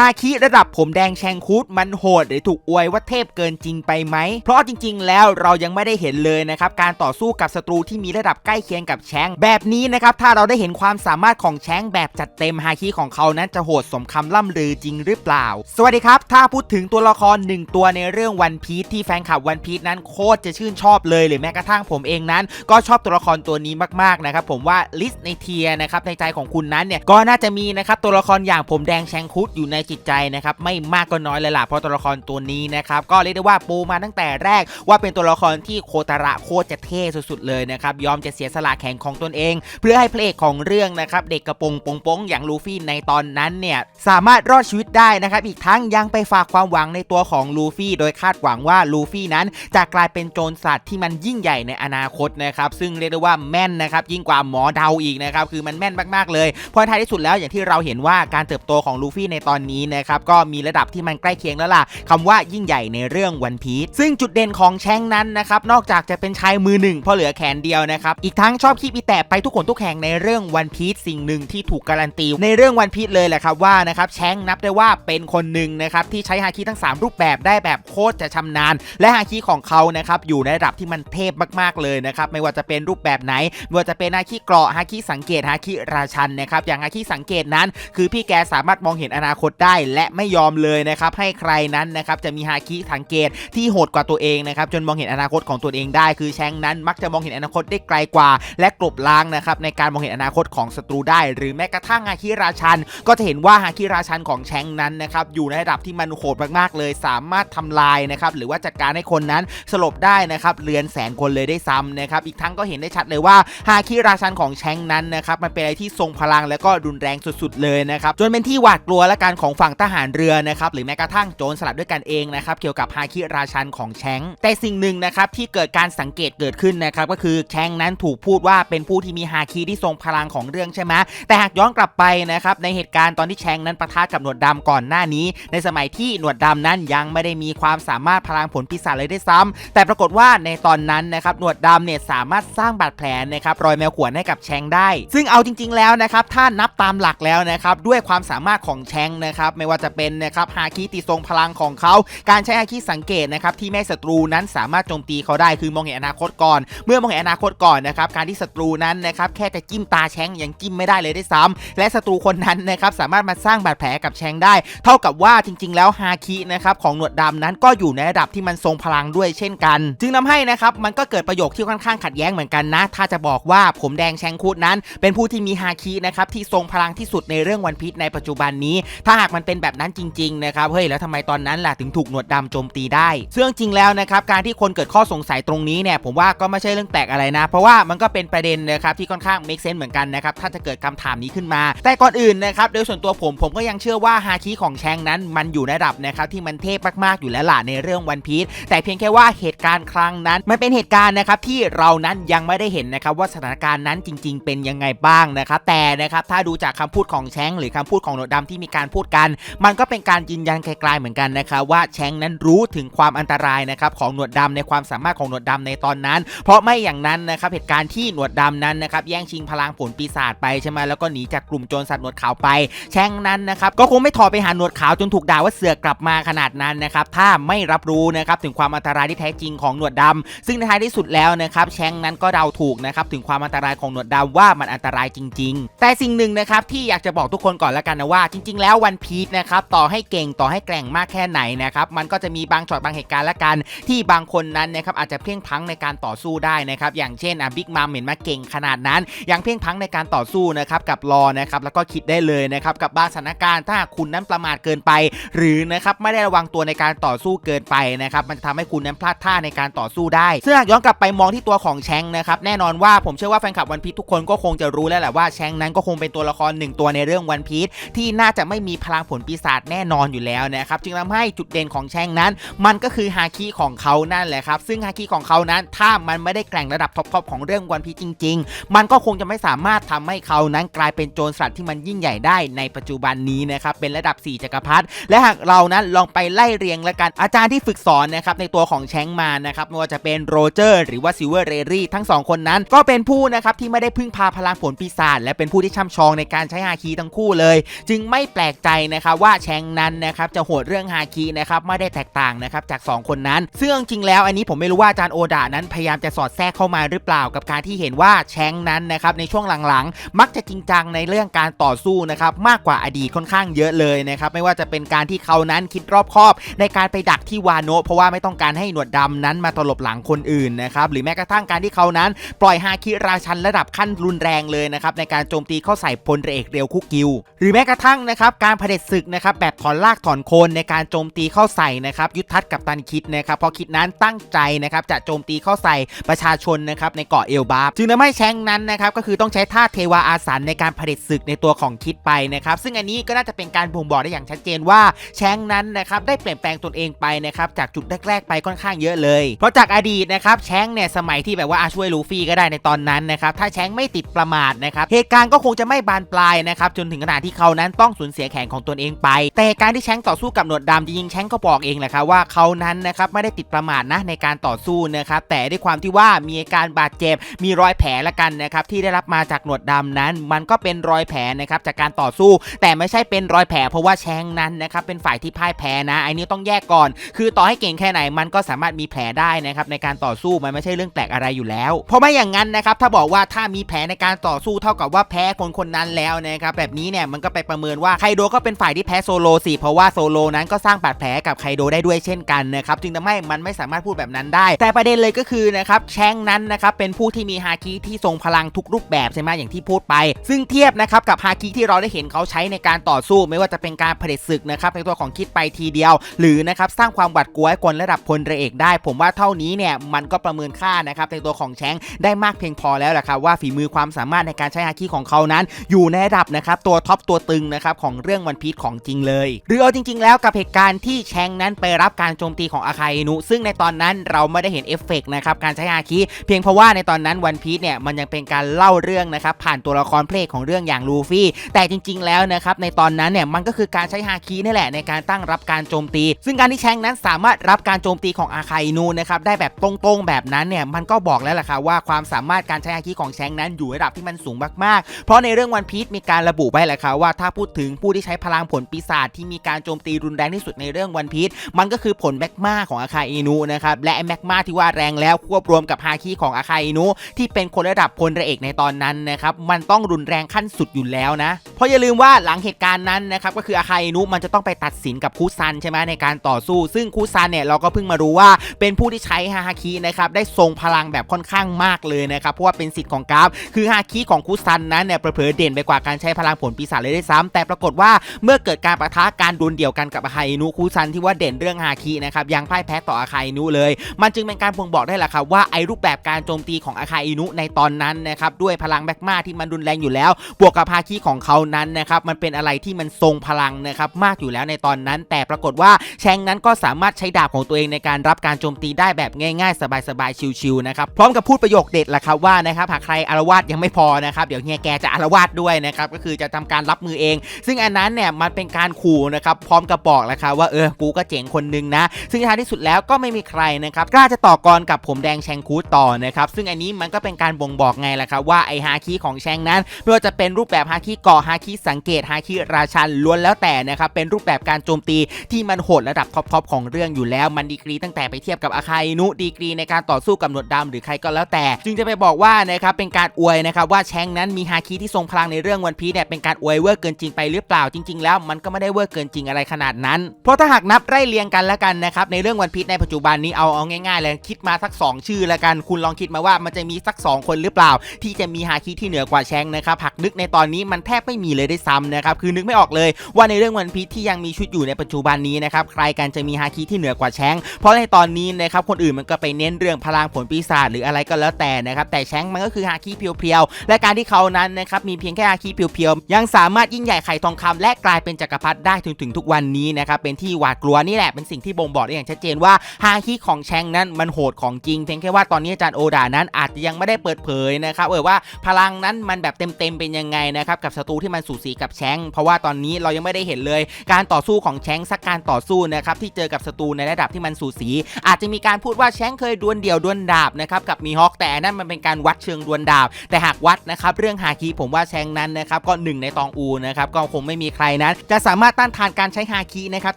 ฮาคิระดับผมแดงแชงคุดมันโหดหรือถูกอวยว่าเทพเกินจริงไปไหม เพราะจริง ๆ แล้วเรายังไม่ได้เห็นเลยนะครับการต่อสู้กับศัตรูที่มีระดับใกล้เคียงกับแชงแบบนี้นะครับถ้าเราได้เห็นความสามารถของแชงแบบจัดเต็มฮาคิของเขานั้นจะโหดสมคำล่ำลือจริงหรือเปล่า สวัสดีครับ ถ้าพูดถึงตัวละครหนึ่งตัวในเรื่องวันพีทที่แฟนคลับวันพีทนั้นโคตรจะชื่นชอบเลยหรือแม้กระทั่งผมเองนั้น ก็ชอบตัวละครตัวนี้มากๆนะครับผมว่าลิสต์ในเทียนะครับในใจของคุณนั้นเนี่ยก็น่าจะมีนะครับตัวละครอย่างผมแดงแชงคุดอยู่ในจิตใจนะครับไม่มากก็น้อยเลยล่ะเพราะตัวละครตัวนี้นะครับก็เรียกได้ว่าปูมาตั้งแต่แรก ว่าเป็นตัวละครที่โคตาระโคตรจะเท่สุดๆเลยนะครับยอมจะเสียสละแข่งของตนเอง เพื่อให้พระเอกของเรื่องนะครับเด็กกระโปรงปงปงอย่างลูฟี่ในตอนนั้นเนี่ยสามารถรอดชีวิตได้นะครับอีกทั้งยังไปฝากความหวังในตัวของลูฟี่ โดยคาดหวังว่าลูฟี่นั้นจะกลายเป็นโจรสัตว์ที่มันยิ่งใหญ่ในอนาคตนะครับซึ่งเรียกได้ว่าแม่นนะครับยิ่งกว่าหมอเดาอีกนะครับคือมันแม่นมากๆเลยเพราะท้ายที่สุดแล้วอย่างที่เราเห็นว่าการเติบโตของลูฟี่ในตอนนี้นะครับก็มีระดับที่มันใกล้เคียงแล้วล่ะคำว่ายิ่งใหญ่ในเรื่องวันพีซซึ่งจุดเด่นของแชงนั้นนะครับนอกจากจะเป็นชายมือหนึ่งเพราะเหลือแขนเดียวนะครับอีกทั้งชอบขี้ปีแตะไปทุกคนทุกแห่งในเรื่องวันพีซสิ่งหนึ่งที่ถูกการันตีในเรื่องวันพีซเลยแหละครับว่านะครับแชงนับได้ว่าเป็นคนหนึ่งนะครับที่ใช้ฮาคิทั้ง 3 รูปแบบได้แบบโคตรจะชำนาญ และฮาคิของเขานะครับอยู่ในระดับที่มันเทพมากๆเลยนะครับไม่ว่าจะเป็นรูปแบบไหนไม่ว่าจะเป็นฮาคิเกราะฮาคิสังเกตฮาคิราชันนะครับอย่างฮาคิสังเกตนั้น คือพี่แกสามารถมองเห็นอนาคตได้และไม่ยอมเลยนะครับให้ใครนั้นนะครับจะมีฮาคิสังเกตที่โหดกว่าตัวเองนะครับจนมองเห็นอนาคตของตัวเองได้ คือแชงนั้นมักจะมองเห็นอนาคตได้ไกลกว่า และกลบล้างนะครับในการมองเห็นอนาคตของศัตรูได้ หรือแม้กระทั่งฮาคิราชัน ก็จะเห็นว่าฮาคิราชันของแชงนั้นนะครับอยู่ในระดับที่มันโหดมากๆเลย สามารถทำลายนะครับหรือว่าจัดการให้คนนั้นสลบได้นะครับเรือนแสนคนเลยได้ซ้ำนะครับอีกทั้งก็เห็นได้ชัดเลยว่าฮาคิราชันของแชงนั้นนะครับมันเป็นอะไรที่ทรงพลังและก็รุนแรงสุด ๆ เลยนะครับจนเป็นที่หวาดกลัวและการของของฝั่งทหารเรือนะครับหรือแม้กระทั่งโจรสลัดด้วยกันเองนะครับเกี่ยวกับฮาคิราชันของแชงแต่สิ่งหนึ่งนะครับที่เกิดการสังเกตเกิดขึ้นนะครับก็คือแชงนั้นถูกพูดว่าเป็นผู้ที่มีฮาคิที่ทรงพลังของเรื่องใช่ไหมแต่หากย้อนกลับไปนะครับในเหตุการณ์ตอนที่แชงนั้นประทะกับหนวดดำก่อนหน้านี้ ในสมัยที่หนวดดำนั้นยังไม่ได้มีความสามารถพลังผลปีศาจเลยได้ซ้ำแต่ปรากฏว่าในตอนนั้นนะครับหนวดดำเนี่ยสามารถสร้างบาดแผลนะครับรอยแมวขวนให้กับแชงได้ ซึ่งเอาจริง ๆแล้วนะครับถ้านับตามหลักแล้วนะครับด้วยความสามารถของแชงนะครับไม่ว่าจะเป็นนะครับฮาคิติทรงพลังของเขา การใช้ฮาคิสังเกตนะครับที่แม่ศัตรูนั้นสามารถโจมตีเขาได้คือมองเห็นอนาคตก่อน เมื่อมองเห็นอนาคตก่อนนะครับการที่ศัตรูนั้นนะครับแค่จะจิ้มตาแชงยังจิ้มไม่ได้เลยได้ซ้ำและศัตรูคนนั้นนะครับสามารถมาสร้างบาดแผลกับแชงได้ เท่ากับว่าจริง ๆ แล้วฮาคินะครับของหนวดดำนั้นก็อยู่ในระดับที่มันทรงพลังด้วยเช่นกัน จึงทำให้นะครับมันก็เกิดประโยคที่ค่อนข้างขัดแย้งเหมือนกันนะ ถ้าจะบอกว่าผมแดงแชงคูดนั้น เป็นผู้ที่มีฮาคินะครับที่ทรงพลังที่สุดในเรื่องวันพีชในปัจจุบันนี้ ถ้าหากมันเป็นแบบนั้นจริงๆนะครับเฮ้ยแล้วทำไมตอนนั้นล่ะถึงถูกหนวดดำโจมตีได้ซึ่งจริงแล้วนะครับการที่คนเกิดข้อสงสัยตรงนี้เนี่ยผมว่าก็ไม่ใช่เรื่องแปลกอะไรนะ เพราะว่ามันก็เป็นประเด็นนะครับที่ค่อนข้าง make sense เหมือนกันนะครับถ้าจะเกิดคำถามนี้ขึ้นมา แต่ก่อนอื่นนะครับโดยส่วนตัวผมผมก็ยังเชื่อว่าฮาคิของแชงนั้นมันอยู่ในระดับนะครับที่มันเทพมากๆอยู่แล้วล่ะในเรื่องวันพีชแต่เพียงแค่ว่าเหตุการณ์ครั้งนั้น มันเป็นเหตุการณ์นะครับที่เรานั้นยังไม่ได้เห็นนะครับว่าสถานการณ์นั้นจริง ๆ เป็นยังไงบ้างนะครับแต่นะครับถ้าดูจากคำพูดของแชงหรือคำพูดของหนวดดำที่มีการพูดกัน มันก็เป็นการยืนยันไกลๆเหมือนกันนะครับว่าแชงนั้นรู้ถึงความอันตรายนะครับของหนวดดำในความสามารถของหนวดดำในตอนนั้น เพราะไม่อย่างนั้นนะครับเหตุการณ์ที่หนวดดำนั้นนะครับแย่งชิงพลังผลปีศาจไปใช่ไหมแล้วก็หนีจากกลุ่มโจรสัตว์หนวดขาวไป แชงนั้นนะครับก็คงไม่ถอไปหาหนวดขาวจนถูกด่าว่าเสือกลับมาขนาดนั้นนะครับถ้าไม่รับรู้นะครับถึงความอันตรายที่แท้จริงของหนวดดำซึ่งในท้ายที่สุดแล้วนะครับแชงนั้นก็เดาถูกนะครับถึงความอันตรายของหนวดดำว่ามันอันตรายจริง ๆ แต่สิ่งหนึ่งนะครับที่อยากจะบอกทุกคนก่อนละกันนะว่าจริง ๆ แล้ววันพชนะครับต่อให้เก่งต่อให้แกร่งมากแค่ไหนนะครับมันก็จะมีบางช็อตบางเหตุการณ์ละกัน ที่บางคนนั้นนะครับอาจจะเพ่งพังในการต่อสู้ได้นะครับอย่างเช่นอะบิ๊กมัมเห็นมาเก่งขนาดนั้น ยังเพ่งพังในการต่อสู้นะครับกับรอนะครับแล้วก็คิดได้เลยนะครับกับบางสถานการณ์ถ้าคุณนั้นประมาทเกินไป หรือนะครับไม่ได้ระวังตัวในการต่อสู้เกินไปนะครับมันจะทำให้คุณนั้นพลาดท่าในการต่อสู้ได้ซึ่งหากย้อนกลับไปมองที่ตัวของแชงนะครับแน่นอนว่าผมเชื่อว่าแฟนคลับวันพีชทุกคนก็คงจะรู้แล้วแหละว่าแชงนั้นก็คงเป็นตัวละครหนึ่งตัวในเรื่องวันพีชที่น่าจะไม่มีพลงผลปีศาจแน่นอนอยู่แล้วนะครับจึงทำให้จุดเด่นของแชงนั้น มันก็คือฮาคิของเขานั่นแหละครับซึ่งฮาคิของเขานั้นถ้ามันไม่ได้แกร่งระดับท็อปๆของเรื่องวันพีจริง ๆ มันก็คงจะไม่สามารถทำให้เขานั้นกลายเป็นโจรสลัดที่มันยิ่งใหญ่ได้ในปัจจุบันนี้นะครับเป็นระดับ 4จักรพรรดิและหากเรานั้นลองไปไล่เรียงแล้วกันอาจารย์ที่ฝึกสอนนะครับในตัวของแชงมานะครับไม่ว่าจะเป็นโรเจอร์หรือว่าซิลเวอร์เรรี่ทั้งสองคนนั้น ก็เป็นผู้นะครับที่ไม่ได้พึ่งพาพลังผลปีศาจและเป็นผู้ที่ช่ำชองในการใช้ฮาคีทั้งคู่เลย จึงไม่แปลกใจนะครับว่าแชงนั้นนะครับจะโหดเรื่องฮาคินะครับไม่ได้แตกต่างนะครับจาก 2 คนนั้น ซึ่งจริงแล้วอันนี้ผมไม่รู้ว่าอาจารย์โอดานั้นพยายามจะสอดแทรกเข้ามาหรือเปล่ากับการที่เห็นว่าแชงนั้นนะครับในช่วงหลังๆ มักจะจริงจังในเรื่องการต่อสู้นะครับมากกว่าอดีตค่อนข้างเยอะเลยนะครับไม่ว่าจะเป็นการที่เขานั้นคิดรอบคอบ ในการไปดักที่วาโนะเพราะว่าไม่ต้องการให้หนวดดำนั้นมาตลบหลังคนอื่นนะครับหรือแม้กระทั่งการที่เขานั้น ปล่อยฮาคิราชันระดับขั้นรุนแรงเลยนะครับในการโจมตีเข้าใส่พลเรือเอกเรียวคุกิว หรือแม้กระทั่งนะครับการเผด็จศึกนะครับแบบถอนลากถอนโคนในการโจมตีเข้าใส่นะครับยุทธทัศน์กับตันคิดนะครับพราะคิดนั้นตั้งใจนะครับจะโจมตีเข้าใส่ประชาชนนะครับในเกาะเอลบาร์จึงทำให้แชงนั้นนะครับก็คือต้องใช้ท่าเทวาอาสันในการเผด็จศึกในตัวของคิดไปนะครับซึ่งอันนี้ก็น่าจะเป็นการบ่งบอกได้อย่างชัดเจนว่าแชงนั้นนะครับได้เปลี่ยนแปลงตนเองไปนะครับจากจุดแรกๆไปค่อนข้างเยอะเลย เพราะจากอดีตนะครับแชงเนี่ยสมัยที่แบบว่าอาช่วยลูฟี่ก็ได้ในตอนนั้นนะครับถ้าแชงไม่ติดประมาทนะครับเหตุการณ์ก็คงจะไม่บานปลายนะครับจนถึงขนาดที่เขานั้นต้องสูญเสียแขนของตนเองไป แต่การที่แชงต่อสู้กับหนวดดำจริงๆแชงก็บอกเองแหละครับว่าเขานั้นนะครับไม่ได้ติดประมาทนะในการต่อสู้นะครับแต่ด้วยความที่ว่ามีอาการบาดเจ็บมีรอยแผลละกันนะครับที่ได้รับมาจากหนวดดำนั้น มันก็เป็นรอยแผลนะครับจากการต่อสู้ แต่ไม่ใช่เป็นรอยแผลเพราะว่าแชงนั้นนะครับเป็นฝ่ายที่พ่ายแพ้นะไอ้นี้ต้องแยกก่อน คือต่อให้เก่งแค่ไหนมันก็สามารถมีแผลได้นะครับในการต่อสู้มันไม่ใช่เรื่องแปลกอะไรอยู่แล้ว เพราะไม่อย่างนั้นนะครับถ้าบอกว่าถ้ามีแผลในการต่อสู้เท่ากับว่าแพ้คนคนนั้นแล้วนะครับแบบนี้เนี่ยมันก็ไปประเมินว่าไคโดก็เป็นฝ่ายที่แพ้โซโลสิเพราะว่าโซโลนั้นก็สร้างบาดแผลกับไคโดได้ด้วยเช่นกันนะครับจึงทำให้มันไม่สามารถพูดแบบนั้นได้ แต่ประเด็นเลยก็คือนะครับแชงนั้นนะครับเป็นผู้ที่มีฮาคิที่ทรงพลังทุกรูปแบบใช่ไหมอย่างที่พูดไป ซึ่งเทียบนะครับกับฮาคิที่เราได้เห็นเขาใช้ในการต่อสู้ ไม่ว่าจะเป็นการเผด็จศึกนะครับในตัวของคิดไปทีเดียว หรือนะครับสร้างความหวาดกลัวให้คนระดับพลเรือเอกได้ ผมว่าเท่านี้เนี่ยมันก็ประเมินค่านะครับในตัวของแชงได้มากเพียงพอแล้วแหละครับว่าฝีมือความสามารถในการใช้ฮาคิของเขานั้น อยู่ในระดับนะครับตัวท็อปตัวตึงนะครับของเรื่องวันพีชของจริงเลย หรือเอาจริง ๆ แล้วกับเหตุการณ์ที่แชงนั้นไปรับการโจมตีของอาคาอินุ ซึ่งในตอนนั้นเราไม่ได้เห็นเอฟเฟกต์นะครับการใช้ฮาคิเพียงเพราะว่าในตอนนั้นวันพีชเนี่ยมันยังเป็นการเล่าเรื่องนะครับผ่านตัวละครเพลงของเรื่องอย่างลูฟี่ แต่จริง ๆ แล้วนะครับในตอนนั้นเนี่ยมันก็คือการใช้ฮาคินี่แหละในการตั้งรับการโจมตี ซึ่งการที่แชงนั้นสามารถรับการโจมตีของอาคาอินุนะครับได้แบบตรงๆแบบนั้นเนี่ยมันก็บอกแล้วแหละครับว่าความสามารถการใช้ฮาคิของแชงนั้นอยู่ระดับที่มันสูงมากๆ เพราะในเรื่องวันพีชมีการระบุไว้แหละครับว่าถ้าพูดถึงผู้ที่ใช้พลังผลปีศาจที่มีการโจมตีรุนแรงที่สุดในเรื่องวันพีชมันก็คือผลแมกมาของอาคาอินุนะครับและแมกมาที่ว่าแรงแล้วควบรวมกับฮาคิของอาคาอินุที่เป็นคนระดับพลรือเอกในตอนนั้นนะครับมันต้องรุนแรงขั้นสุดอยู่แล้วนะ เพราะอย่าลืมว่าหลังเหตุการณ์นั้นนะครับก็คืออาคาอินุมันจะต้องไปตัดสินกับคูซันใช่ไหมในการต่อสู้ ซึ่งคูซันเนี่ยเราก็เพิ่งมารู้ว่าเป็นผู้ที่ใช้ฮาคินะครับได้ทรงพลังแบบค่อนข้างมากเลยนะครับเพราะว่าเป็นสิทธิ์ของกราฟ คือฮาคิของคูซันนั้นเนี่ยเผลอเด่นไปกว่าการใช้พลังผลปีศาจเลยด้ซ้ำแต่ปรากฏว่าเมื่อเกิดการปะทะการดวลเดี่ยวกันกับอาคาอินุคูซันที่ว่าเด่นเรื่องฮาคินะครับยังพ่ายแพ้ต่ออาคาอินุเลย มันจึงเป็นการบ่งบอกได้แหละครับว่าไอ้รูปแบบการโจมตีของอาคาอินุในตอนนั้นนะครับด้วยพลังแมกมาที่มันรุนแรงอยู่แล้ว บวกกับฮาคิของเขานั้นนะครับมันเป็นอะไรที่มันทรงพลังนะครับมากอยู่แล้วในตอนนั้น แต่ปรากฏว่าแชงนั้นก็สามารถใช้ดาบของตัวเองในการรับการโจมตีได้แบบง่ายๆ สบายๆชิวๆนะครับพร้อมกับพูดประโยคเด็ดละครับว่านะครับหากใครอารวาสยังไม่พอนะครับเดี๋ยวเฮียแกจะอารวาสด้วยนะครับก็คือจะทำการรับมือเอง ซึ่งอันนั้นเนี่ยมันเป็นการขู่นะครับพร้อมกับบอกแหละครับว่าเออกูก็เจ๋งคนนึงนะ ซึ่งท้ายที่สุดแล้วก็ไม่มีใครนะครับกล้าจะต่อกรกับผมแดงแชงคูต่อนะครับซึ่งอันนี้มันก็เป็นการบ่งบอกไงแหละครับว่าไอฮาคิของแชงนั้นไม่ว่าจะเป็นรูปแบบฮาคิเกาะฮาคิสังเกตฮาคิราชันล้วนแล้วแต่นะครับเป็นรูปแบบการโจมตีที่มันโหดระดับท็อปๆของเรื่องอยู่แล้วมันดีกรีตั้งแต่ไปเทียบกับอาคาอินุดีกรีในการต่อสู้กับหนวดดำหรือใครก็แล้วแต่ จึงจะไปบอกว่านะครับเป็นการอวยนะครับว่าแชงนั้นมีฮาคิที่ทรงพลังในเรื่องวันพีเนี่ยเป็นการอวยเวอร์เกินจริงไปหรือเปล่าจริงๆ แล้วมันก็ไม่ได้เวอร์เกินจริงอะไรขนาดนั้น เพราะถ้าหากนับไล่เรียงกันแล้วกันนะครับในเรื่องวันพีชในปัจจุบันนี้เอาเอาง่ายๆเลยคิดมาสัก 2 ชื่อแล้วกัน คุณลองคิดมาว่ามันจะมีสัก 2 คนหรือเปล่า ที่จะมีฮาคิที่เหนือกว่าแชงนะครับหักนึกในตอนนี้มันแทบไม่มีเลยได้ซ้ำนะครับคือนึกไม่ออกเลยว่าในเรื่องวันพีชที่ยังมีชุดอยู่ในปัจจุบันนี้นะครับใครกันจะมีฮาคิที่เหนือกว่าแชงเพราะในตอนนี้นะครับคนอื่นมันก็ไปเน้นเรื่องพลังผลปีศาจหรืออะไรก็แล้วแต่นะครับแต่แชงมันก็คือฮาคิเพียวๆและการที่เขานั้นนะครับมีเพียงแค่ฮาคิเพียวๆยังสามารถยิ่งใหญ่ไข่ทองคำและกลายเป็นจักรพรรดิได้ถึงถึงทุกวันนี้นะครับเป็นที่หวาดกลัวนี่แหละเป็นสิ่งที่บ่งบอกได้อย่างชัดเจนว่าฮาคิของแชงนั้นมันโหดของจริงเพียงแค่ว่าตอนนี้อาจารย์โอดานั้นอาจจะยังไม่ได้เปิดเผยนะครับเออว่าพลังนั้นมันแบบเต็มๆเป็นยังไงนะครับกับศัตรูที่มันสูสีกับแชงเพราะว่าตอนนี้เรายังไม่ได้เห็นเลย การต่อสู้ของแชงสักการต่อสู้นะครับที่เจอกับศัตรูในระดับที่มันสูสี อาจจะมีการพูดว่าแชงเคยดวลเดี่ยวดวลดาบนะครับกับมีฮอคแต่นนั่นมันเป็นการวัดเชิงดวลดาบ แต่หากวัดนะครับเรื่องฮาคิผมว่าแชงนั้นนะครับก็หนึ่งในตองอูนะครับก็คงไม่มีใครรนั้น จะสามารถต้านทานการใช้ฮาคินะครับ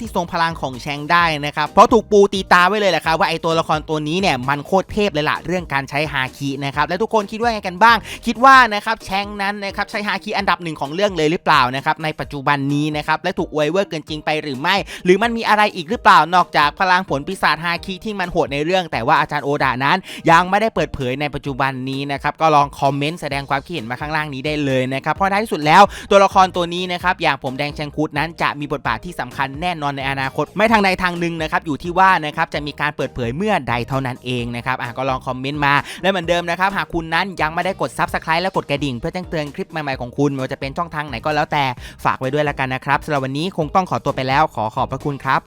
ที่ทรงพลังของแชงได้นะครับเพราะถูกปูตีตาไว้เลยแหละครับว่าไอตัวละครตัวนี้เนี่ยมันโคตรเทพเลยล่ะเรื่องการใช้ฮาคินะครับและทุกคนคิดว่าไงกันบ้าง คิดว่านะครับแชงนั้นนะครับใช้ฮาคิอันดับหนึ่งของเรื่องเลยหรือเปล่านะครับในปัจจุบันนี้นะครับและถูกอวยเวอร์เกินจริงไปหรือไม่ หรือมันมีอะไรอีกหรือเปล่านอกจากพลังผลปีศาจฮาคิที่มันโหดในเรื่อง แต่ว่าอาจารย์โอดานั้น ยังไม่ได้เปิดเผยในปัจจุบันนี้นะครับก็ลองคอมเมนต์แสดงความคิดเห็นมาข้างล่างนี้ได้เลยนะครับเพราะท้ายที่สุดแล้วตัวละครตัวนี้นะครับอย่างผมแดงแชงคุดนั้นจะมีบทบาทที่สำคัญแน่นอนในอนาคต ไม่ทางใดทางหนึ่งนะครับอยู่ที่ว่านะครับจะมีการเปิดเผยเมื่อใดเท่านั้นเองนะครับอะก็ลองคอมเมนต์มาและเหมือนเดิมนะครับหากคุณนั้นยังไม่ได้กดซับสไครต์และกดกระดิ่ง เพื่อแจ้งเตือนคลิปใหม่ๆของคุณไม่ว่าจะเป็นช่องทางไหนก็แล้วแต่ฝากไว้ด้วยละกันนะครับสำหรับวันนี้คงต้องขอตัวไปแล้ว ขอขอบพระคุณครับ